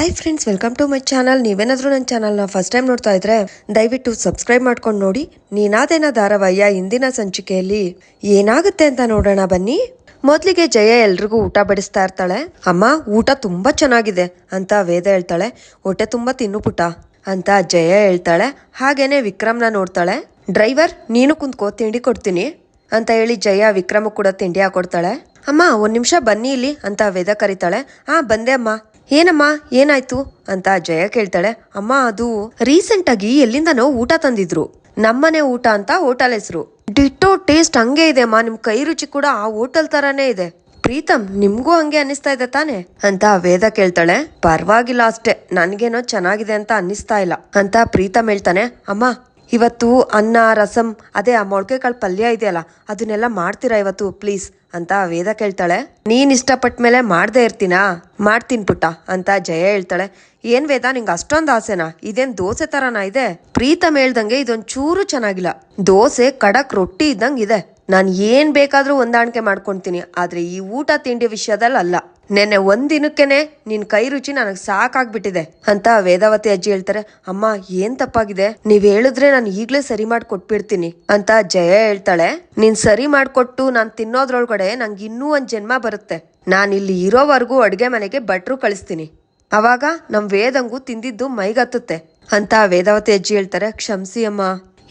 Hi friends welcome to my channel ನೀವೇನಾದರೂ ನನ್ನ ಚಾನಲ್ನ ಫಸ್ಟ್ ಟೈಮ್ ನೋಡ್ತಾ ಇದ್ರೆ, ದಯವಿಟ್ಟು ಸಬ್ಸ್ಕ್ರೈಬ್ ಮಾಡ್ಕೊಂಡು ನೋಡಿ. ನೀನಾದೇನ ಧಾರಾವಾಹಿಯ ಇಂದಿನ ಸಂಚಿಕೆಯಲ್ಲಿ ಏನಾಗುತ್ತೆ ಅಂತ ನೋಡೋಣ ಬನ್ನಿ. ಮೊದಲಿಗೆ ಜಯ ಎಲ್ರಿಗೂ ಊಟ ಬಡಿಸ್ತಾ ಇರ್ತಾಳೆ. ಅಮ್ಮ, ಊಟ ತುಂಬಾ ಚೆನ್ನಾಗಿದೆ ಅಂತ ವೇದ ಹೇಳ್ತಾಳೆ. ಹೊಟ್ಟೆ ತುಂಬಾ ತಿನ್ನು ಪುಟ ಅಂತ ಜಯ ಹೇಳ್ತಾಳೆ. ಹಾಗೇನೆ ವಿಕ್ರಮ್ನ ನೋಡ್ತಾಳೆ. ಡ್ರೈವರ್, ನೀನು ಕುಂತ್ಕೋ, ತಿಂಡಿ ಕೊಡ್ತೀನಿ ಅಂತ ಹೇಳಿ ಜಯ ವಿಕ್ರಮ ಕೂಡ ತಿಂಡಿ ಹಾಕೊಡ್ತಾಳೆ. ಅಮ್ಮ, ಒಂದು ನಿಮಿಷ ಬನ್ನಿ ಇಲ್ಲಿ ಅಂತ ವೇದ ಕರೀತಾಳೆ. ಆ, ಬಂದೆ ಅಮ್ಮ. ಏನಮ್ಮ, ಏನಾಯ್ತು? ಅಂತ ಜಯ ಕೇಳ್ತಾಳೆ. ಅಮ್ಮ, ಅದು ರೀಸೆಂಟ್ ಆಗಿ ಎಲ್ಲಿಂದನೋ ಊಟ ತಂದಿದ್ರು. ನಮ್ಮನೆ ಊಟ ಅಂತ ಹೋಟೆಲ್ ಹೆಸರು. ಡಿಟ್ಟೋ ಟೇಸ್ಟ್ ಹಂಗೆ ಇದೆ ಅಮ್ಮ. ನಿಮ್ ಕೈ ರುಚಿ ಕೂಡ ಆ ಹೋಟೆಲ್ ತರಾನೇ ಇದೆ. ಪ್ರೀತಮ್, ನಿಮ್ಗೂ ಹಂಗೆ ಅನ್ನಿಸ್ತಾ ಇದೆ ತಾನೆ? ಅಂತ ವೇದ ಕೇಳ್ತಾಳೆ. ಪರವಾಗಿಲ್ಲ ಅಷ್ಟೇ. ನನ್ಗೇನೋ ಚೆನ್ನಾಗಿದೆ ಅಂತ ಅನ್ನಿಸ್ತಾ ಇಲ್ಲ. ಅಂತ ಪ್ರೀತಮ್ ಹೇಳ್ತಾನೆ. ಅಮ್ಮ ಇವತ್ತು ಅನ್ನ, ರಸಂ, ಅದೇ ಆ ಮೊಳಕೆ ಕಾಳು ಪಲ್ಯ ಇದೆಯಲ್ಲ, ಅದನ್ನೆಲ್ಲ ಮಾಡ್ತೀರಾ ಇವತ್ತು? ಪ್ಲೀಸ್ ಅಂತ ವೇದ ಕೇಳ್ತಾಳೆ. ನೀನ್ ಇಷ್ಟಪಟ್ಟ ಮೇಲೆ ಮಾಡ್ದೇ ಇರ್ತೀನಾ? ಮಾಡ್ತೀನಿ ಪುಟ್ಟ ಅಂತ ಜಯ ಹೇಳ್ತಾಳೆ. ಏನ್ ವೇದ, ನಿಂಗೆ ಅಷ್ಟೊಂದು ಆಸೆನಾ? ಇದೇನ್ ದೋಸೆ ತರನ ಇದೆ? ಪ್ರೀತಮ್ ಹೇಳ್ದಂಗೆ ಇದೊಂದ್ ಚೂರು ಚೆನ್ನಾಗಿಲ್ಲ. ದೋಸೆ ಕಡಕ್ ರೊಟ್ಟಿ ಇದ್ದಂಗೆ ಇದೆ. ನಾನು ಏನ್ ಬೇಕಾದ್ರೂ ಹೊಂದಾಣಿಕೆ ಮಾಡ್ಕೊಂತೀನಿ, ಆದ್ರೆ ಈ ಊಟ ತಿಂಡಿ ವಿಷಯದಲ್ಲಿ ಅಲ್ಲ. ನೆನ್ನೆ ಒಂದಿನಕ್ಕೇನೆ ದಿನಕ್ಕೆನೆ ನಿನ್ ಕೈ ರುಚಿ ನನಗೆ ಸಾಕಾಗ್ಬಿಟ್ಟಿದೆ ಅಂತ ವೇದಾವತಿ ಅಜ್ಜಿ ಹೇಳ್ತಾರೆ. ಅಮ್ಮ, ಏನ್ ತಪ್ಪಾಗಿದೆ? ನೀವ್ ಹೇಳಿದ್ರೆ ನಾನು ಈಗ್ಲೇ ಸರಿ ಮಾಡಿ ಕೊಟ್ಬಿಡ್ತೀನಿ ಅಂತ ಜಯ ಹೇಳ್ತಾಳೆ. ನೀನ್ ಸರಿ ಮಾಡ್ಕೊಟ್ಟು ನಾನ್ ತಿನ್ನೋದ್ರೊಳಗಡೆ ನಂಗೆ ಇನ್ನೂ ಒಂದ್ ಜನ್ಮ ಬರುತ್ತೆ. ನಾನ್ ಇಲ್ಲಿ ಇರೋವರೆಗೂ ಅಡುಗೆ ಮನೆಗೆ ಭಟ್ರು ಕಳಿಸ್ತೀನಿ. ಅವಾಗ ನಮ್ ವೇದಂಗು ತಿಂದಿದ್ದು ಮೈಗತ್ತುತ್ತೆ ಅಂತ ವೇದಾವತಿ ಅಜ್ಜಿ ಹೇಳ್ತಾರೆ. ಕ್ಷಮಿಸಿ ಅಮ್ಮ.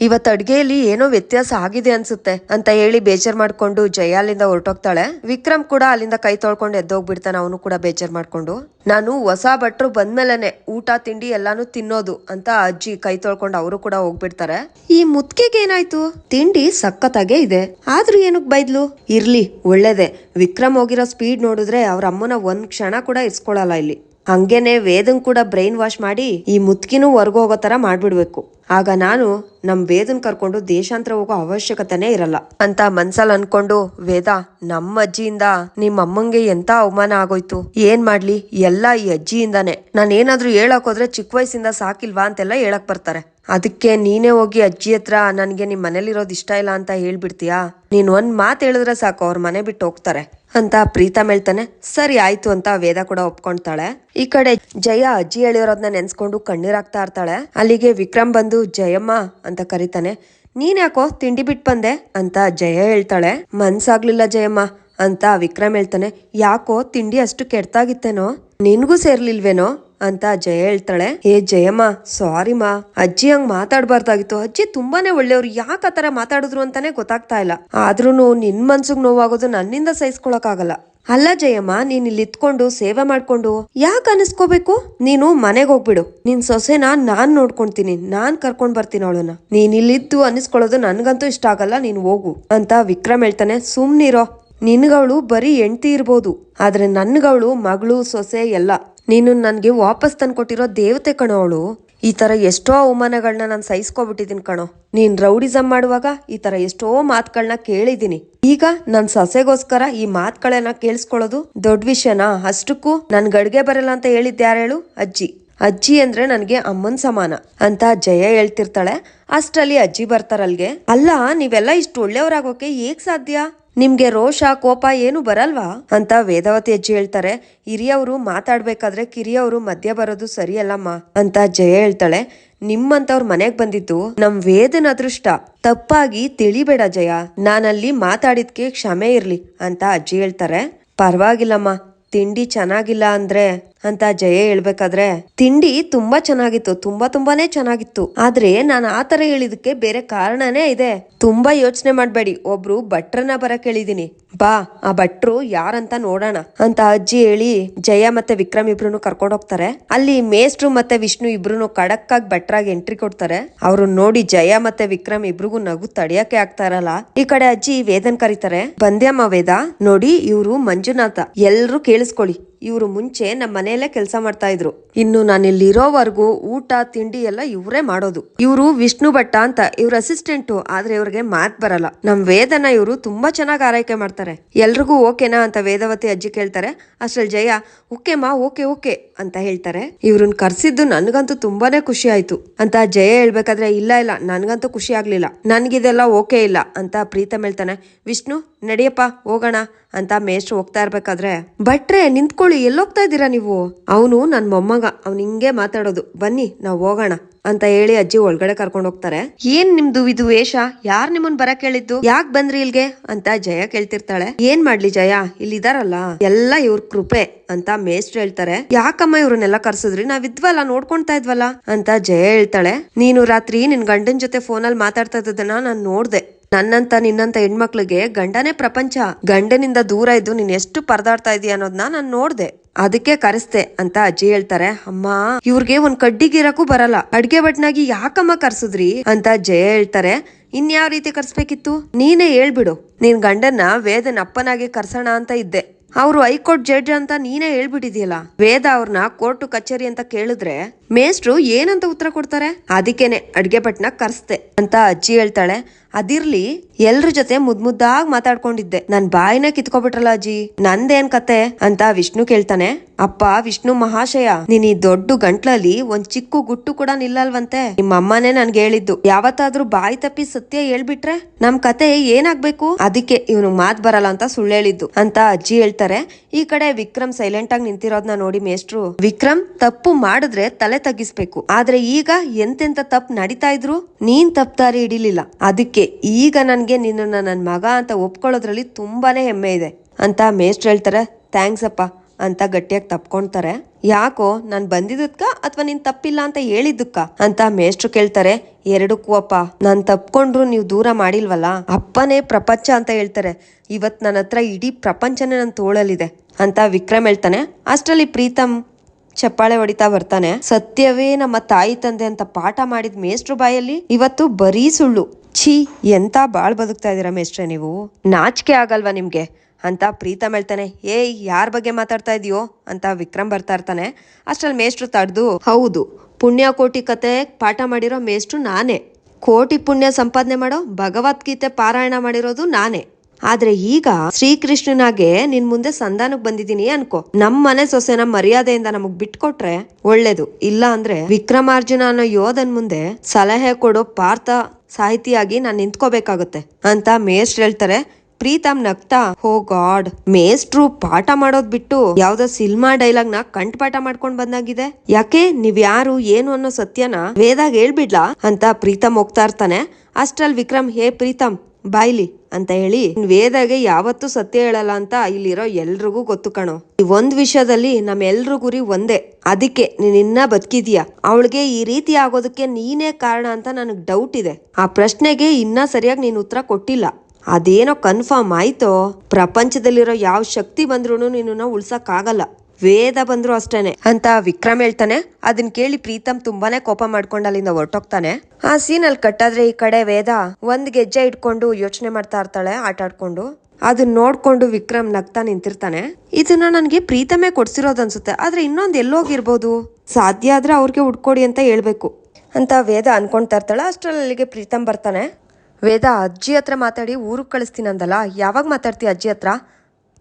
ಇವತ್ತು ಅಡ್ಗೆಯಲ್ಲಿ ಏನೋ ವ್ಯತ್ಯಾಸ ಆಗಿದೆ ಅನ್ಸುತ್ತೆ ಅಂತ ಹೇಳಿ ಬೇಜಾರ್ ಮಾಡ್ಕೊಂಡು ಜಯ ಅಲ್ಲಿಂದ ಹೊರಟೋಗ್ತಾಳೆ. ವಿಕ್ರಮ್ ಕೂಡ ಅಲ್ಲಿಂದ ಕೈ ತೊಳ್ಕೊಂಡು ಎದ್ದೋಗ್ಬಿಡ್ತಾನೆ, ಅವನು ಕೂಡ ಬೇಜಾರ್ ಮಾಡ್ಕೊಂಡು. ನಾನು ಹೊಸ ಭಟ್ರು ಬಂದ್ಮೇಲೆನೆ ಊಟ, ತಿಂಡಿ ಎಲ್ಲಾನು ತಿನ್ನೋದು ಅಂತ ಅಜ್ಜಿ ಕೈ ತೊಳ್ಕೊಂಡು ಅವರು ಕೂಡ ಹೋಗ್ಬಿಡ್ತಾರೆ. ಈ ಮುತ್ಕೆಗೆ ಏನಾಯ್ತು? ತಿಂಡಿ ಸಖತ್ತಾಗೆ ಇದೆ. ಆದ್ರೂ ಏನಕ್ ಬೈದ್ಲು? ಇರ್ಲಿ, ಒಳ್ಳೇದೆ. ವಿಕ್ರಮ್ ಹೋಗಿರೋ ಸ್ಪೀಡ್ ನೋಡಿದ್ರೆ ಅವ್ರ ಅಮ್ಮನ ಒಂದ್ ಕ್ಷಣ ಕೂಡ ಇಸ್ಕೊಳಲ್ಲ ಇಲ್ಲಿ. ಹಂಗೇನೆ ವೇದನ್ ಕೂಡ ಬ್ರೈನ್ ವಾಶ್ ಮಾಡಿ ಈ ಮುತ್ಕಿನೂ ಹೊರ್ಗೋಗೋ ತರ ಮಾಡ್ಬಿಡ್ಬೇಕು. ಆಗ ನಾನು ನಮ್ಮ ವೇದನ್ ಕರ್ಕೊಂಡು ದೇಶಾಂತರ ಹೋಗೋ ಅವಶ್ಯಕತೆನೇ ಇರಲ್ಲ. ಅಂತ ಮನ್ಸಲ್ಲಿ ಅನ್ಕೊಂಡು ವೇದ, ನಮ್ಮ ಅಜ್ಜಿಯಿಂದ ನಿಮ್ಮ ಅಮ್ಮಂಗೆ ಎಂತ ಅವಮಾನ ಆಗೋಯ್ತು? ಏನ್ ಮಾಡ್ಲಿ? ಎಲ್ಲ ಈ ಅಜ್ಜಿಯಿಂದಾನೆ. ನಾನು ಏನಾದ್ರೂ ಹೇಳಕ್ ಹೋದ್ರೆ ಚಿಕ್ಕ ವಯಸ್ಸಿಂದ ಸಾಕಿಲ್ವಾ ಅಂತೆಲ್ಲ ಹೇಳಕ್ ಬರ್ತಾರೆ. ಅದಕ್ಕೆ ನೀನೇ ಹೋಗಿ ಅಜ್ಜಿ ಹತ್ರ ನನ್ಗೆ ನಿಮ್ ಮನೇಲಿರೋದು ಇಷ್ಟ ಇಲ್ಲ ಅಂತ ಹೇಳ್ಬಿಡ್ತೀಯಾ? ನೀನ್ ಒಂದ್ ಮಾತು ಹೇಳಿದ್ರೆ ಸಾಕು, ಅವ್ರ ಮನೆ ಬಿಟ್ಟು ಹೋಗ್ತಾರೆ. ಅಂತ ಪ್ರೀತಾ ಹೇಳ್ತಾನೆ, ಸರಿ ಆಯ್ತು ಅಂತ ವೇದ ಕೂಡ ಒಪ್ಕೊಂತಾಳೆ ಈ ಕಡೆ ಜಯ ಅಜ್ಜಿ ಹೇಳಿರೋದ್ನ ನೆನ್ಸ್ಕೊಂಡು ಕಣ್ಣೀರಾಗ್ತಾ ಇರ್ತಾಳೆ. ಅಲ್ಲಿಗೆ ವಿಕ್ರಮ್ ಬಂದು ಜಯಮ್ಮ ಅಂತ ಕರೀತಾನೆ. ನೀನ್ ಯಾಕೋ ತಿಂಡಿ ಬಿಟ್ ಬಂದೆ ಅಂತ ಜಯ ಹೇಳ್ತಾಳೆ. ಮನ್ಸಾಗ್ಲಿಲ್ಲ ಜಯಮ್ಮ ಅಂತ ವಿಕ್ರಮ್ ಹೇಳ್ತಾನೆ. ಯಾಕೋ ತಿಂಡಿ ಅಷ್ಟು ಕೆಡ್ತಾಗಿತ್ತೇನೋ? ನಿನ್ಗೂ ಸೇರ್ಲಿಲ್ವೇನೋ? ಅಂತ ಜಯ ಹೇಳ್ತಾಳೆ. ಏ ಜಯಮ್ಮ ಸಾರಿ ಮಾ. ಅಜ್ಜಿ ಹಂಗ್ ಮಾತಾಡ್ಬಾರ್ದಾಗಿತ್ತು. ಅಜ್ಜಿ ತುಂಬಾನೇ ಒಳ್ಳೆಯವ್ರು. ಯಾಕೆ ತರ ಮಾತಾಡಿದ್ರು ಅಂತಾನೆ ಗೊತ್ತಾಗ್ತಾ ಇಲ್ಲ. ಆದ್ರೂ ನಿನ್ ಮನ್ಸಿಗೆ ನೋವಾಗೋದು ನನ್ನಿಂದ ಸಹಿಸ್ಕೊಳಕ್ಕಾಗಲ್ಲ. ಅಲ್ಲ ಜಯಮ್ಮ, ನೀನ್ ಇಲ್ಲಿ ಇತ್ಕೊಂಡು ಸೇವೆ ಮಾಡ್ಕೊಂಡು ಯಾಕೆ ಅನಿಸ್ಕೋಬೇಕು? ನೀನು ಮನೆಗೆ ಹೋಗ್ಬಿಡು. ನಿನ್ ಸೊಸೆನ ನಾನ್ ನೋಡ್ಕೊಂತೀನಿ, ನಾನ್ ಕರ್ಕೊಂಡ್ ಬರ್ತೀನಿ ಅವಳನ್ನ. ನೀನ್ ಇಲ್ಲಿದ್ದು ಅನಿಸ್ಕೊಳ್ಳೋದು ನನ್ಗಂತೂ ಇಷ್ಟ ಆಗಲ್ಲ, ನೀನ್ ಹೋಗು ಅಂತ ವಿಕ್ರಮ್ ಹೇಳ್ತಾನೆ. ಸುಮ್ನಿರೋ ನಿನ್ಗವಳು ಬರೀ ಹೆಂಡ್ತಿ ಇರ್ಬೋದು, ಆದ್ರೆ ನನ್ಗವಳು ಮಗಳು, ಸೊಸೆ ಎಲ್ಲ. ನೀನು ನನಗೆ ವಾಪಸ್ ತಂದ್ಕೊಟ್ಟಿರೋ ದೇವತೆ ಕಣೋ ಅವಳು. ಈ ತರ ಎಷ್ಟೋ ಅವಮಾನಗಳನ್ನ ನಾನು ಸಹಿಸ್ಕೊಬಿಟ್ಟಿದ್ದೀನಿ ಕಣೋ. ನೀನ್ ರೌಡಿಸಮ್ ಮಾಡುವಾಗ ಈ ತರ ಎಷ್ಟೋ ಮಾತುಗಳನ್ನ ಕೇಳಿದೀನಿ. ಈಗ ನನ್ ಸೊಸೆಗೋಸ್ಕರ ಈ ಮಾತುಗಳನ್ನ ಕೇಳಿಸ್ಕೊಳ್ಳೋದು ದೊಡ್ಡ ವಿಷಯನಾ? ಅಷ್ಟಕ್ಕೂ ನನ್ ಗಡ್ಗೆ ಬರಲ್ಲ ಅಂತ ಹೇಳಿದ್ದೆ ಯಾರು ಹೇಳು ಅಜ್ಜಿ. ಅಜ್ಜಿ ಅಂದ್ರೆ ನನ್ಗೆ ಅಮ್ಮನ್ ಸಮಾನ. ಅಂತ ಜಯ ಹೇಳ್ತಿರ್ತಾಳೆ. ಅಷ್ಟರಲ್ಲಿ ಅಜ್ಜಿ ಬರ್ತಾರಲ್ಗೆ? ಅಲ್ಲ, ನೀವೆಲ್ಲ ಇಷ್ಟು ಒಳ್ಳೆಯವರಾಗೋಕೆ ಹೇಗ್ ಸಾಧ್ಯ? ನಿಮ್ಗೆ ರೋಷ, ಕೋಪ ಏನು ಬರಲ್ವಾ? ಅಂತ ವೇದವತಿ ಅಜ್ಜಿ ಹೇಳ್ತಾರೆ. ಹಿರಿಯವರು ಮಾತಾಡ್ಬೇಕಾದ್ರೆ ಕಿರಿಯವರು ಮಧ್ಯ ಬರೋದು ಸರಿಯಲ್ಲಮ್ಮ ಅಂತ ಜಯ ಹೇಳ್ತಾಳೆ. ನಿಮ್ಮಂತವ್ರ ಮನೆಗ್ ಬಂದಿದ್ದು ನಮ್ ವೇದನ ಅದೃಷ್ಟ. ತಪ್ಪಾಗಿ ತಿಳಿಬೇಡ ಜಯ. ನಾನಲ್ಲಿ ಮಾತಾಡಿದ್ಕೆ ಕ್ಷಮೆ ಇರ್ಲಿ ಅಂತ ಅಜ್ಜಿ ಹೇಳ್ತಾರೆ. ಪರವಾಗಿಲ್ಲಮ್ಮ. ತಿಂಡಿ ಚೆನ್ನಾಗಿಲ್ಲ ಅಂದ್ರೆ ಅಂತ ಜಯ ಹೇಳ್ಬೇಕಾದ್ರೆ, ತಿಂಡಿ ತುಂಬಾ ಚೆನ್ನಾಗಿತ್ತು, ತುಂಬಾ ತುಂಬಾನೇ ಚೆನ್ನಾಗಿತ್ತು. ಆದ್ರೆ ನಾನು ಆತರ ಹೇಳಿದಕ್ಕೆ ಬೇರೆ ಕಾರಣನೇ ಇದೆ. ತುಂಬಾ ಯೋಚನೆ ಮಾಡಬೇಡಿ, ಒಬ್ರು ಭಟ್ರನ್ನ ಬರಕ್ ಹೇಳಿದೀನಿ. ಬಾ, ಆ ಭಟ್ರು ಯಾರಂತ ನೋಡೋಣ ಅಂತ ಅಜ್ಜಿ ಹೇಳಿ ಜಯ ಮತ್ತೆ ವಿಕ್ರಮ್ ಇಬ್ರು ಕರ್ಕೊಂಡು ಹೋಗ್ತಾರೆ. ಅಲ್ಲಿ ಮೇಸ್ಟ್ರು ಮತ್ತೆ ವಿಷ್ಣು ಇಬ್ರು ಖಡಕ್ ಆಗಿ ಭಟ್ರಾಗಿ ಎಂಟ್ರಿ ಕೊಡ್ತಾರೆ. ಅವ್ರು ನೋಡಿ ಜಯ ಮತ್ತೆ ವಿಕ್ರಮ್ ಇಬ್ರಿಗೂ ನಗು ತಡೆಯಕ್ಕೆ ಆಗ್ತಾ ಇರಲ್ಲ ಈ ಕಡೆ ಅಜ್ಜಿ ವೇದನ್ ಕರೀತಾರೆ. ಬಂದ್ಯಮ್ಮ ವೇದ, ನೋಡಿ ಇವ್ರು ಮಂಜುನಾಥ, ಎಲ್ರು ಕೇಳಿಸ್ಕೊಳ್ಳಿ. ಇವ್ರು ಮುಂಚೆ ನಮ್ಮ ಮನೆಯಲ್ಲೇ ಕೆಲಸ ಮಾಡ್ತಾ ಇದ್ರು. ಇನ್ನು ನಾನು ಇಲ್ಲಿರೋವರೆಗೂ ಊಟ, ತಿಂಡಿ ಎಲ್ಲ ಇವರೇ ಮಾಡೋದು. ಇವರು ವಿಷ್ಣು ಭಟ್ಟ ಅಂತ, ಇವ್ರ ಅಸಿಸ್ಟೆಂಟು ಆದ್ರೆ ಇವ್ರಿಗೆ ಮಾತ್ ಬರಲ್ಲ. ನಮ್ ವೇದನ ಇವರು ತುಂಬಾ ಚೆನ್ನಾಗಿ ಆರೈಕೆ ಮಾಡ್ತಾರೆ. ಎಲ್ರಿಗೂ ಓಕೆನಾ ಅಂತ ವೇದವತಿ ಅಜ್ಜಿ ಕೇಳ್ತಾರೆ. ಅಷ್ಟ್ರಲ್ಲಿ ಜಯ, ಓಕೆ ಮಾ, ಓಕೆ ಓಕೆ ಅಂತ ಹೇಳ್ತಾರೆ. ಇವ್ರನ್ನ ಕರ್ಸಿದ್ದು ನನ್ಗಂತೂ ತುಂಬಾನೇ ಖುಷಿ ಆಯ್ತು. ಅಂತ ಜಯ ಹೇಳ್ಬೇಕಾದ್ರೆ, ಇಲ್ಲ ಇಲ್ಲ, ನನ್ಗಂತೂ ಖುಷಿ ಆಗ್ಲಿಲ್ಲ. ನನ್ಗಿದೆಲ್ಲ ಓಕೆ ಇಲ್ಲ ಅಂತ ಪ್ರೀತಮ್ ಹೇಳ್ತಾನೆ. ವಿಷ್ಣು ನಡಿಯಪ್ಪ, ಹೋಗೋಣ ಅಂತ ಮೇಷ್ಟ್ರು ಹೋಗ್ತಾ ಇರ್ಬೇಕಾದ್ರೆ, ಭಟ್ರೆ, ನಿಂತ್ಕೊಳ್ಳಿ, ಎಲ್ಲೋಗ್ತಾ ಇದ್ದೀರಾ ನೀವು? ಅವನು ನನ್ನ ಮೊಮ್ಮಗ, ಅವ್ನು ಹಿಂಗೆ ಮಾತಾಡೋದು. ಬನ್ನಿ, ನಾವು ಹೋಗೋಣ ಅಂತ ಹೇಳಿ ಅಜ್ಜಿ ಒಳಗಡೆ ಕರ್ಕೊಂಡು ಹೋಗ್ತಾರೆ. ಏನ್ ನಿಮ್ದು ಇದು ವೇಷ? ಯಾರ್ ನಿಮ್ಮನ್ ಬರಕ್ ಹೇಳಿದ್ದು ಯಾಕ್ ಬಂದ್ರಿ ಇಲ್ಗೆ? ಅಂತ ಜಯ ಕೇಳ್ತಿರ್ತಾಳೆ. ಏನ್ ಮಾಡ್ಲಿ ಜಯ? ಇಲ್ಲಿದಾರಲ್ಲ? ಎಲ್ಲ ಇವ್ರ ಕೃಪೆ ಅಂತ ಮೇಷ್ಟ್ರು ಹೇಳ್ತಾರೆ. ಯಾಕಮ್ಮ ಇವ್ರನ್ನೆಲ್ಲ ಕರ್ಸಿದ್ರಿ? ನಾವ್ ಇದ್ವಲ್ಲ, ನೋಡ್ಕೊಂತಾ ಇದ್ವಲ್ಲ? ಅಂತ ಜಯ ಹೇಳ್ತಾಳೆ. ನೀನು ರಾತ್ರಿ ನಿನ್ ಗಂಡನ್ ಜೊತೆ ಫೋನಲ್ಲಿ ಮಾತಾಡ್ತಾ ಇದ್ದದನ್ನ ನಾನ್ ನೋಡ್ದೆ. ನನ್ನಂತ, ನಿನ್ನಂತ ಹೆಣ್ಮಕ್ಳಿಗೆ ಗಂಡನೇ ಪ್ರಪಂಚ. ಗಂಡನಿಂದ ದೂರ ಇದ್ದು ನೀನ್ ಎಷ್ಟು ಪರದಾಡ್ತಾ ಇದೀಯ ಅನ್ನೋದನ್ನ ನಾನ್ ನೋಡ್ದೆ. ಅದಕ್ಕೆ ಕರೆಸ್ತೆ ಅಂತ ಅಜ್ಜಿ ಹೇಳ್ತಾರೆ, ಅಮ್ಮ, ಇವ್ರಿಗೆ ಒಂದ್ ಕಡ್ಡಿಗಿರಕ್ಕೂ ಬರಲ್ಲ. ಅಡ್ಗೆ ಬಟ್ನಾಗಿ ಯಾಕಮ್ಮ ಕರ್ಸುದ್ರಿ? ಅಂತ ಜಯ ಹೇಳ್ತಾರೆ, ಇನ್ಯಾವ ರೀತಿ ಕರ್ಸ್ಬೇಕಿತ್ತು? ನೀನೇ ಹೇಳ್ಬಿಡು. ನಿನ್ ಗಂಡನ್ನ ವೇದನ್ ಅಪ್ಪನಾಗಿ ಕರ್ಸೋಣ ಅಂತ ಇದ್ದೆ. ಅವ್ರು ಹೈಕೋರ್ಟ್ ಜಡ್ಜ್ ಅಂತ ನೀನೇ ಹೇಳ್ಬಿಟ್ಟಿದ್ಯಲ್ಲ. ವೇದ ಅವ್ರನ್ನ ಕೋರ್ಟ್ ಕಚೇರಿ ಅಂತ ಕೇಳಿದ್ರೆ ಮೇಸ್ಟ್ರು ಏನಂತ ಉತ್ತರ ಕೊಡ್ತಾರೆ? ಅದಕ್ಕೇನೆ ಅಡ್ಗೆ ಭಟ್ನ ಕರ್ಸ್ತೆ ಅಂತ ಅಜ್ಜಿ ಹೇಳ್ತಾಳೆ. ಅದಿರ್ಲಿ ಎಲ್ರ ಜೊತೆ ಮುದ್ ಮುದ್ದಾಗ್ ಮಾತಾಡ್ಕೊಂಡಿದ್ದೆ. ನನ್ ಬಾಯಿನ ಕಿತ್ಕೊಬಿಟ್ರಲ್ಲ ಅಜ್ಜಿ. ನಂದೇನ್ ಕತೆ ಅಂತ ವಿಷ್ಣು ಕೇಳ್ತಾನೆ. ಅಪ್ಪ, ವಿಷ್ಣು ಮಹಾಶಯ, ನೀನ್ ಈ ದೊಡ್ಡ ಗಂಟ್ಲಲ್ಲಿ ಒಂದ್ ಚಿಕ್ಕ ಗುಟ್ಟು ಕೂಡ ನಿಲ್ಲಲ್ವಂತೆ. ನಿಮ್ಮಮ್ಮನೇ ನನ್ಗೆ ಹೇಳಿದ್ದು. ಯಾವತ್ತಾದ್ರೂ ಬಾಯಿ ತಪ್ಪಿ ಸತ್ಯ ಹೇಳ್ಬಿಟ್ರೆ ನಮ್ ಕತೆ ಏನಾಗ್ಬೇಕು? ಅದಕ್ಕೆ ಇವನು ಮಾತ್ ಬರಲ್ಲ ಅಂತ ಸುಳ್ಳು ಹೇಳಿದ್ದು ಅಂತ ಅಜ್ಜಿ ಹೇಳ್ತಾರೆ. ಈ ಕಡೆ ವಿಕ್ರಮ್ ಸೈಲೆಂಟ್ ಆಗಿ ನಿಂತಿರೋದ್ನ ನೋಡಿ ಮೇಷ್ಟ್ರು. ವಿಕ್ರಮ್, ತಪ್ಪು ಮಾಡಿದ್ರೆ ತಲೆ ತಗ್ಗಿಸ್ಬೇಕು. ಆದ್ರೆ ಈಗ ಎಂತೆಂತ ತಪ್ಪು ನಡೀತಾ ಇದ್ರು? ನೀನ್ ತಪ್ಪಾರಿ ಹಿಡಿಲಿಲ್ಲ. ಅದಕ್ಕೆ ಈಗ ನನಗೆ ನಿನ್ನನ್ನು ನನ್ನ ಮಗ ಅಂತ ಒಪ್ಕೊಳ್ಳೋದ್ರಲ್ಲಿ ತುಂಬಾ ಹೆಮ್ಮೆ ಇದೆ. ಅಂತ ಮೇಷ್ಟ್ರು ಹೇಳ್ತಾರೆ, ಥ್ಯಾಂಕ್ಸ್ ಅಪ್ಪ ಅಂತ ಗಟ್ಟಿಯಾಗಿ ತಪ್ಕೊಳ್ತಾರೆ ಯಾಕೋ, ನಾನು ಬಂದಿದ್ದಕ್ಕ ಅಥವಾ ನೀನು ತಪ್ಪಿಲ್ಲ ಅಂತ ಹೇಳಿದ್ದಕ್ಕ? ಅಂತ ಮೇಷ್ಟ್ರು ಕೇಳ್ತಾರೆ, ಎರಡಕ್ಕೂ ಅಪ್ಪ, ನಾನು ತಪ್ಕೊಂಡ್ರು ನೀವು ದೂರ ಮಾಡಿಲ್ವಲ್ಲ? ಅಪ್ಪನೇ ಪ್ರಪಂಚ ಅಂತ ಹೇಳ್ತಾರೆ. ಇವತ್ತು ನನ್ನ ಹತ್ರ ಇಡೀ ಪ್ರಪಂಚನೇ ನನ್ನ ತೋಳಲಿದೆ ಅಂತ ವಿಕ್ರಮ್ ಹೇಳ್ತಾನೆ. ಅಷ್ಟರಲ್ಲಿ ಪ್ರೀತಮ್ ಚಪ್ಪಾಳೆ ಹೊಡಿತಾ ಬರ್ತಾನೆ. ಸತ್ಯವೇ ನಮ್ಮ ತಾಯಿ ತಂದೆ ಅಂತ ಪಾಠ ಮಾಡಿದ ಮೇಷ್ಟ್ರು ಬಾಯಲ್ಲಿ ಇವತ್ತು ಬರೀ ಸುಳ್ಳು. ಛೀ ಎಂತ ಬಾಳ್ ಬದುಕ್ತಾ ಇದ್ದೀರಾ ಮೇಷ್ಟ್ರೆ ನೀವು? ನಾಚಿಕೆ ಆಗಲ್ವಾ ನಿಮಗೆ? ಅಂತ ಪ್ರೀತಮ್ ಹೇಳ್ತಾನೆ, ಏಯ್, ಯಾರ ಬಗ್ಗೆ ಮಾತಾಡ್ತಾ ಇದೆಯೋ? ಅಂತ ವಿಕ್ರಮ್ ಬರ್ತಾ ಇರ್ತಾನೆ. ಅಷ್ಟ್ರಲ್ಲಿ ಮೇಷ್ಟ್ರು ತಡ್ದು, ಹೌದು ಪುಣ್ಯಕೋಟಿ ಕತೆ ಪಾಠ ಮಾಡಿರೋ ಮೇಷ್ಟ್ರು ನಾನೇ. ಕೋಟಿ ಪುಣ್ಯ ಸಂಪಾದನೆ ಮಾಡೋ ಭಗವದ್ಗೀತೆ ಪಾರಾಯಣ ಮಾಡಿರೋದು ನಾನೇ. ಆದ್ರೆ ಈಗ ಶ್ರೀಕೃಷ್ಣನಾಗೆ ನಿನ್ ಮುಂದೆ ಸಂಧಾನಕ್ ಬಂದಿದೀನಿ ಅನ್ಕೋ. ನಮ್ ಮನೆ ಸೊಸೆನ ಮರ್ಯಾದೆಯಿಂದ ನಮಗ್ ಬಿಟ್ಕೊಟ್ರೆ ಒಳ್ಳೇದು. ಇಲ್ಲ ಅಂದ್ರೆ ವಿಕ್ರಮಾರ್ಜುನ ಅನ್ನೋ ಯೋಧನ್ ಮುಂದೆ ಸಲಹೆ ಕೊಡೋ ಪಾರ್ಥ ಸಾಹಿತಿಯಾಗಿ ನಾನ್ ನಿಂತ್ಕೋಬೇಕಾಗುತ್ತೆ ಅಂತ ಮೇಷ್ಟ್ರು ಹೇಳ್ತಾರೆ. ಪ್ರೀತಮ್ ನಗ್ತಾ, ಹೋ ಗಾಡ್, ಮೇಷ್ಟ್ರು ಪಾಠ ಮಾಡೋದ್ ಬಿಟ್ಟು ಯಾವ್ದೋ ಸಿನಿಮಾ ಡೈಲಾಗ್ನ ಕಂಠಪಾಠ ಮಾಡ್ಕೊಂಡ್ ಬಂದಾಗಿದೆ. ಯಾಕೆ? ನೀವ್ ಯಾರು ಏನು ಅನ್ನೋ ಸತ್ಯನ ವೇದಾಗ ಹೇಳ್ಬಿಡ್ಲಾ? ಅಂತ ಪ್ರೀತಮ್ ಹೋಗ್ತಾ ಇರ್ತಾನೆ. ಅಷ್ಟ್ರಲ್ ವಿಕ್ರಮ್, ಹೇ ಪ್ರೀತಮ್ ಬಾಯ್ಲಿ ಅಂತ ಹೇಳಿ ವೇದಗೆ ಯಾವತ್ತೂ ಸತ್ಯ ಹೇಳಲ್ಲ ಅಂತ ಇಲ್ಲಿರೋ ಎಲ್ರಿಗೂ ಗೊತ್ತು ಕಣೋ. ಈ ಒಂದ್ ವಿಷಯದಲ್ಲಿ ನಮ್ ಗುರಿ ಒಂದೇ. ಅದಕ್ಕೆ ನೀನ್ ಇನ್ನ ಬದುಕಿದ್ಯಾ. ಅವಳಿಗೆ ಈ ರೀತಿ ಆಗೋದಕ್ಕೆ ನೀನೇ ಕಾರಣ ಅಂತ ನನಗ್ ಡೌಟ್ ಇದೆ. ಆ ಪ್ರಶ್ನೆಗೆ ಇನ್ನ ಸರಿಯಾಗಿ ನೀನು ಉತ್ತರ ಕೊಟ್ಟಿಲ್ಲ. ಅದೇನೋ ಕನ್ಫರ್ಮ್ ಆಯ್ತೋ? ಪ್ರಪಂಚದಲ್ಲಿರೋ ಯಾವ ಶಕ್ತಿ ಬಂದ್ರೂ ನಿನ್ನ ಉಳ್ಸಕ್ ಆಗಲ್ಲ ವೇದ ಬಂದ್ರು ಅಷ್ಟೇನೆ. ಅಂತ ವಿಕ್ರಮ್ ಹೇಳ್ತಾನೆ. ಅದನ್ ಕೇಳಿ ಪ್ರೀತಮ್ ತುಂಬಾನೇ ಕೋಪ ಮಾಡ್ಕೊಂಡು ಅಲ್ಲಿಂದ ಹೊರಟೋಗ್ತಾನೆ. ಆ ಸೀನ್ ಅಲ್ಲಿ ಕಟ್ಟಾದ್ರೆ ಈ ಕಡೆ ವೇದ ಒಂದ್ ಗೆಜ್ಜೆ ಇಟ್ಕೊಂಡು ಯೋಚನೆ ಮಾಡ್ತಾ ಇರ್ತಾಳೆ, ಆಟ ಆಡ್ಕೊಂಡು. ಅದನ್ನ ನೋಡ್ಕೊಂಡು ವಿಕ್ರಮ್ ನಗ್ತಾ ನಿಂತಿರ್ತಾನೆ. ಇದನ್ನ ನನಗೆ ಪ್ರೀತಮೇ ಕೊಡ್ಸಿರೋದು ಅನ್ಸುತ್ತೆ. ಆದ್ರೆ ಇನ್ನೊಂದು ಎಲ್ಲೋಗಿರ್ಬೋದು? ಸಾಧ್ಯ ಆದ್ರೆ ಅವ್ರಿಗೆ ಉಡ್ಕೊಡಿ ಅಂತ ಹೇಳ್ಬೇಕು. ಅಂತ ವೇದ ಅನ್ಕೊಂಡ್ತಾ ಇರ್ತಾಳೆ. ಅಷ್ಟ್ರಲ್ಲಿ ಅಲ್ಲಿಗೆ ಪ್ರೀತಮ್ ಬರ್ತಾನೆ. ವೇದ, ಅಜ್ಜಿ ಹತ್ರ ಮಾತಾಡಿ ಊರಿಗೆ ಕಳಿಸ್ತೀನಿ ಅಂದಲ್ಲ ಯಾವಾಗ ಮಾತಾಡ್ತೀಯ ಅಜ್ಜಿ ಹತ್ರ?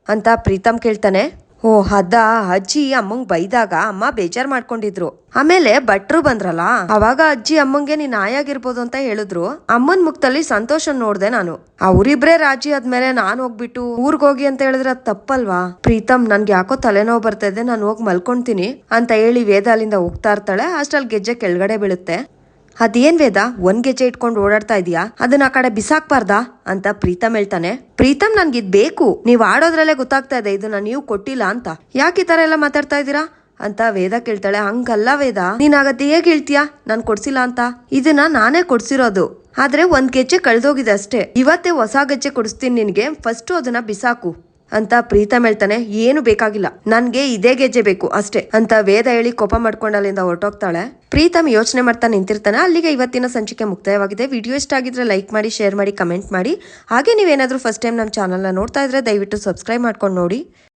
ಅಂತ ಪ್ರೀತಮ್ ಕೇಳ್ತಾನೆ. ಓ ಹದ ಅಜ್ಜಿ ಅಮ್ಮಂಗ್ ಬೈದಾಗ ಅಮ್ಮ ಬೇಜಾರ್ ಮಾಡ್ಕೊಂಡಿದ್ರು. ಆಮೇಲೆ ಭಟ್ರು ಬಂದ್ರಲ್ಲ, ಅವಾಗ ಅಜ್ಜಿ ಅಮ್ಮಂಗೆ ನೀನ್ ಆಯಾಗಿರ್ಬೋದು ಅಂತ ಹೇಳಿದ್ರು. ಅಮ್ಮನ್ ಮುಖದಲ್ಲಿ ಸಂತೋಷ ನೋಡ್ದೆ ನಾನು. ಅವರಿಬ್ರೇ ರಾಜಿ ಆದ್ಮೇಲೆ ನಾನ್ ಹೋಗ್ಬಿಟ್ಟು ಊರ್ಗ್ ಹೋಗಿ ಅಂತ ಹೇಳಿದ್ರೆ ಅದ್ ತಪ್ಪಲ್ವಾ? ಪ್ರೀತಮ್ ನನ್ಗೆ ಯಾಕೋ ತಲೆನೋವು ಬರ್ತಾ ಇದೆ, ನಾನು ಹೋಗಿ ಮಲ್ಕೊಂತೀನಿ ಅಂತ ಹೇಳಿ ವೇದ ಹೋಗ್ತಾ ಇರ್ತಾಳೆ. ಅಷ್ಟ್ರಲ್ಲಿ ಗೆಜ್ಜೆ ಕೆಳಗಡೆ ಬೀಳುತ್ತೆ. ಅದೇನ್ ವೇದ? ಒಂದ್ ಗೆಜ್ಜೆ ಇಟ್ಕೊಂಡು ಓಡಾಡ್ತಾ ಇದೀಯಾ? ಅದನ್ನ ಆ ಕಡೆ ಬಿಸಾಕ್ಬಾರ್ದಾ? ಅಂತ ಪ್ರೀತಮ್ ಹೇಳ್ತಾನೆ. ಪ್ರೀತಮ್ ನನ್ಗೆ ಇದ್ ಬೇಕು. ನೀವ್ ಆಡೋದ್ರಲ್ಲೇ ಗೊತ್ತಾಗ್ತಾ ಇದೆ, ಇದನ್ನ ನೀವು ಕೊಟ್ಟಿಲ್ಲ ಅಂತ. ಯಾಕೆ ಈ ತರ ಎಲ್ಲ ಮಾತಾಡ್ತಾ ಇದ್ದೀರಾ? ಅಂತ ವೇದ ಕೇಳ್ತಾಳೆ. ಹಂಗಲ್ಲ ವೇದ. ನೀನ್ ಆಗತ್ತೆ ಹೇಗ್ ಹೇಳ್ತೀಯಾ? ನಾನ್ ಕೊಡ್ಸಿಲ್ಲ ಅಂತ. ಇದನ್ನ ನಾನೇ ಕೊಡ್ಸಿರೋದು. ಆದ್ರೆ ಒಂದ್ ಗೆಜ್ಜೆ ಕಳ್ದೋಗಿದೆ ಅಷ್ಟೇ. ಇವತ್ತೇ ಹೊಸ ಗೆಜ್ಜೆ ಕೊಡಿಸ್ತೀನಿ ನಿನ್ಗೆ. ಫಸ್ಟ್ ಅದನ್ನ ಬಿಸಾಕು. ಅಂತ ಪ್ರೀತಮ್ ಹೇಳ್ತಾನೆ, ಏನು ಬೇಕಾಗಿಲ್ಲ. ನನ್ಗೆ ಇದೇ ಗೆಜ್ಜೆ ಬೇಕು ಅಷ್ಟೇ. ಅಂತ ವೇದ ಹೇಳಿ ಕೋಪ ಮಾಡ್ಕೊಂಡು ಅಲ್ಲಿಂದ ಹೊರಟೋಗ್ತಾಳೆ. ಪ್ರೀತಮ್ ಯೋಚನೆ ಮಾಡ್ತಾ ನಿಂತಿರ್ತಾನೆ. ಅಲ್ಲಿಗೆ ಇವತ್ತಿನ ಸಂಚಿಕೆ ಮುಕ್ತಾಯವಾಗಿದೆ. ವಿಡಿಯೋ ಇಷ್ಟ ಆಗಿದ್ರೆ ಲೈಕ್ ಮಾಡಿ, ಶೇರ್ ಮಾಡಿ, ಕಮೆಂಟ್ ಮಾಡಿ. ಹಾಗೆ ನೀವೇನಾದ್ರೂ ಫಸ್ಟ್ ಟೈಮ್ ನಮ್ಮ ಚಾನಲ್ನ ನೋಡ್ತಾ ಇದ್ರೆ ದಯವಿಟ್ಟು ಸಬ್ಸ್ಕ್ರೈಬ್ ಮಾಡ್ಕೊಂಡು ನೋಡಿ.